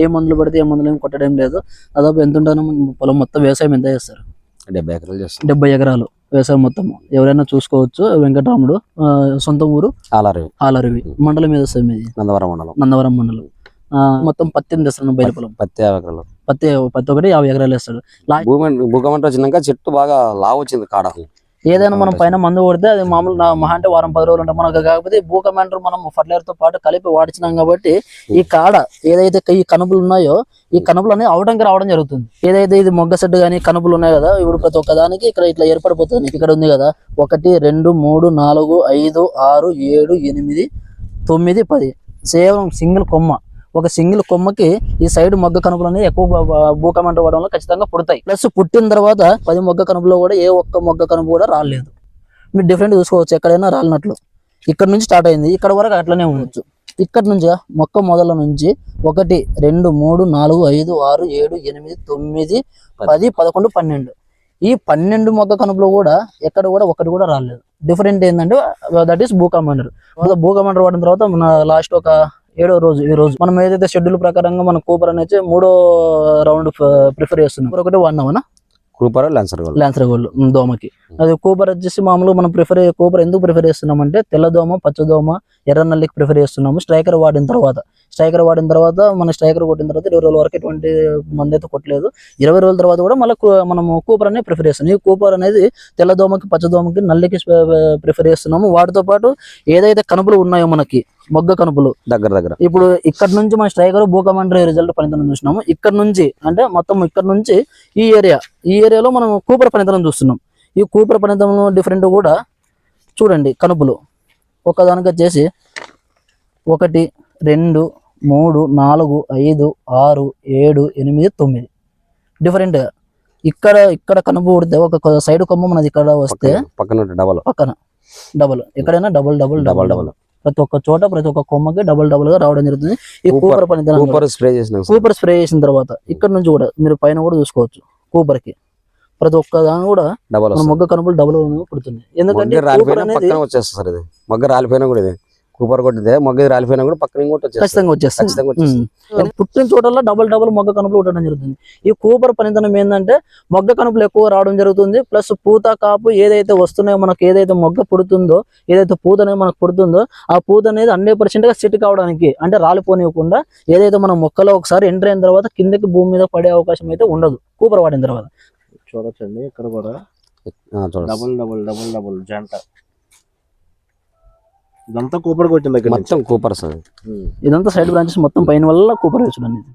ఏ మందులు పడితే ఏ మందులు ఏం కొట్టడం లేదు. దాదాపు ఎంత ఉంటానో పొలం మొత్తం వ్యవసాయం ఎంత చేస్తారు? డెబ్బై ఎకరాలు చేస్తాం డెబ్బై ఎకరాలు వ్యవసాయం మొత్తం. ఎవరైనా చూసుకోవచ్చు వెంకటరాముడు సొంత ఊరు ఆలారు ఆలరవి. మండలం మీద వస్తుంది మీది? నందవరం మండలం. నందవరం మండలం. మొత్తం పత్తి ఎంత బయలు పొలం. పత్తి యాభై ఎకరాలు. పత్తి పత్తి ఒకటి యాభై ఎకరాలు వేస్తాడు భూమి వచ్చినాక చెట్టు బాగా లావు వచ్చింది కాడ. ఏదైనా మనం పైన మందు కొడితే అది మామూలు మహా అంటే వారం పది రోజులు ఉంటాయి. మనకు కాకపోతే భూ కమాండర్ మనం ఫర్టిలైజర్తో పాటు కలిపి వాడిచినాం కాబట్టి ఈ కాడ ఏదైతే ఈ కనుపులు ఉన్నాయో ఈ కనుపులు అనేవి అవడానికి రావడం జరుగుతుంది. ఏదైతే ఇది మొగ్గ సెట్టు కానీ కనుపులు ఉన్నాయి కదా ఇప్పుడు ప్రతి ఒక్క దానికి ఇక్కడ ఇట్లా ఏర్పడిపోతుంది. ఇక్కడ ఉంది కదా ఒకటి రెండు మూడు నాలుగు ఐదు ఆరు ఏడు ఎనిమిది తొమ్మిది పది. సేమ్ సింగిల్ కొమ్మ. ఒక సింగిల్ కొమ్మకి ఈ సైడ్ మొగ్గ కనుపులు అనేవి ఎక్కువ భూకమంట పడడంలో ఖచ్చితంగా పుడతాయి. ప్లస్ పుట్టిన తర్వాత పది మొగ్గ కనుపులో కూడా ఏ ఒక్క మొగ్గ కనుపు కూడా రాలేదు. మీరు డిఫరెంట్ చూసుకోవచ్చు ఎక్కడైనా రాలినట్లు. ఇక్కడ నుంచి స్టార్ట్ అయింది. ఇక్కడ వరకు అట్లనే ఉండొచ్చు. ఇక్కడ నుంచి మొక్క మొదల నుంచి ఒకటి రెండు మూడు నాలుగు ఐదు ఆరు ఏడు ఎనిమిది తొమ్మిది పది పదకొండు పన్నెండు. ఈ పన్నెండు మొగ్గ కనుపులో కూడా ఎక్కడ కూడా ఒకటి కూడా రాలేదు. డిఫరెంట్ ఏంటంటే దట్ ఈస్ భూ కమాండర్ వాడిన తర్వాత మన లాస్ట్ ఒక ఏడో రోజు ఈ రోజు. మనం ఏదైతే షెడ్యూల్ ప్రకారంగా మన కూపర్ అనేది మూడో రౌండ్ ప్రిఫర్ చేస్తున్నాం. ఒకటి one అవనా copper lancer gold lancer gold దోమకి. అది కూపర్ వచ్చేసి మామూలుగా మనం ప్రిఫర్ కూపర్ ఎందుకు ప్రిఫర్ చేస్తున్నామంటే తెల్లదోమ పచ్చదోమ ఎర్ర నల్లికి ప్రిఫర్ చేస్తున్నాము స్ట్రైకర్ వాడిన తర్వాత. స్ట్రైకర్ వాడిన తర్వాత మన స్ట్రైకర్ కొట్టిన తర్వాత ఇరవై రోజుల వరకు ఎటువంటి మంది అయితే కొట్టలేదు. ఇరవై రోజుల తర్వాత కూడా మళ్ళీ మనము కూపర్ అనేది ప్రిఫర్ చేస్తున్నాం. ఈ కూపర్ అనేది తెల్లదోమకి పచ్చదోమకి నల్లికి ప్రిఫర్ చేస్తున్నాము. వాటితో పాటు ఏదైతే కనుపులు ఉన్నాయో మనకి మొగ్గ కనుపులు దగ్గర దగ్గర. ఇప్పుడు ఇక్కడ నుంచి మన స్ట్రైకర్ భూకమాండర్ రిజల్ట్ పనితనం చూసినాము. ఇక్కడ నుంచి అంటే మొత్తం ఇక్కడ నుంచి ఈ ఏరియా ఈ ఏరియాలో మనం కూపర్ పనితనం చూస్తున్నాం. ఈ కూపర్ పనితనం డిఫరెంట్ కూడా చూడండి కనుపులు ఒకదానికి వచ్చేసి ఒకటి రెండు మూడు నాలుగు ఐదు ఆరు ఏడు ఎనిమిది తొమ్మిది. డిఫరెంట్ ఇక్కడ ఇక్కడ కనుపు కొడితే ఒక సైడ్ కొమ్మ మనది ఇక్కడ వస్తే పక్కన డబల్ పక్కన. డబల్ ఎక్కడైనా డబల్ డబల్ డబల్ డబల్ ప్రతి ఒక్క చోట ప్రతి ఒక్క కొమ్మకి డబల్ డబల్గా రావడం జరుగుతుంది. ఈ కూపర్- కూడా. కూపర్ స్ప్రే చేసిన కూపర్ స్ప్రే చేసిన తర్వాత ఇక్కడ నుంచి కూడా మీరు పైన కూడా చూసుకోవచ్చు. కూపర్కి ప్రతి ఒక్క దాని కూడా డబల్ మొగ్గ కనుపులు డబల్ పుడుతుంది. ఎందుకంటే రాలిపోయినా పక్కన వచ్చేస్తుంది మొగ్గ రాలిపోయినా కూడా ఇది. కూపర్ కొట్టితే మొగ్గ రాలిపోయినా కూడా పక్కన ఇంకోటి వచ్చేస్తుంది. ఖచ్చితంగా వచ్చేస్తుంది. ఖచ్చితంగా వచ్చేస్తుంది. ఉమ్. పుట్టిన చోటల్లో డబల్ డబల్ మొగ్గ కనుపులు ఉండడం జరుగుతుంది. ఈ కూపర్ పనితనం ఏంటంటే మొగ్గ కనుపులు ఎక్కువ రావడం జరుగుతుంది. ప్లస్ పూత కాపు ఏదైతే వస్తున్నాయో మనకు ఏదైతే మొగ్గ పుడుతుందో ఏదైతే పూత అనేది మనకు పుడుతుందో ఆ పూత అనేది హండ్రెడ్ పర్సెంట్గా సెట్ కావడానికి అంటే రాలిపోనివ్వకుండా ఏదైతే మన మొక్కలో ఒకసారి ఎంటర్ అయిన తర్వాత కిందకి భూమి మీద పడే అవకాశం అయితే ఉండదు. కూపర్ వాడిన తర్వాత. చూడొచ్చండి ఇక్కడ కూడా. ఆ, చూడండి డబుల్ డబుల్ డబుల్ డబుల్ జంట. ఇదంతా కూపర్ నుంచి మొత్తం కూపర్ సార్. ఉమ్. ఇదంతా సైడ్ బ్రాంచెస్ మొత్తం పైన వల్ల కూపర్ అనేది.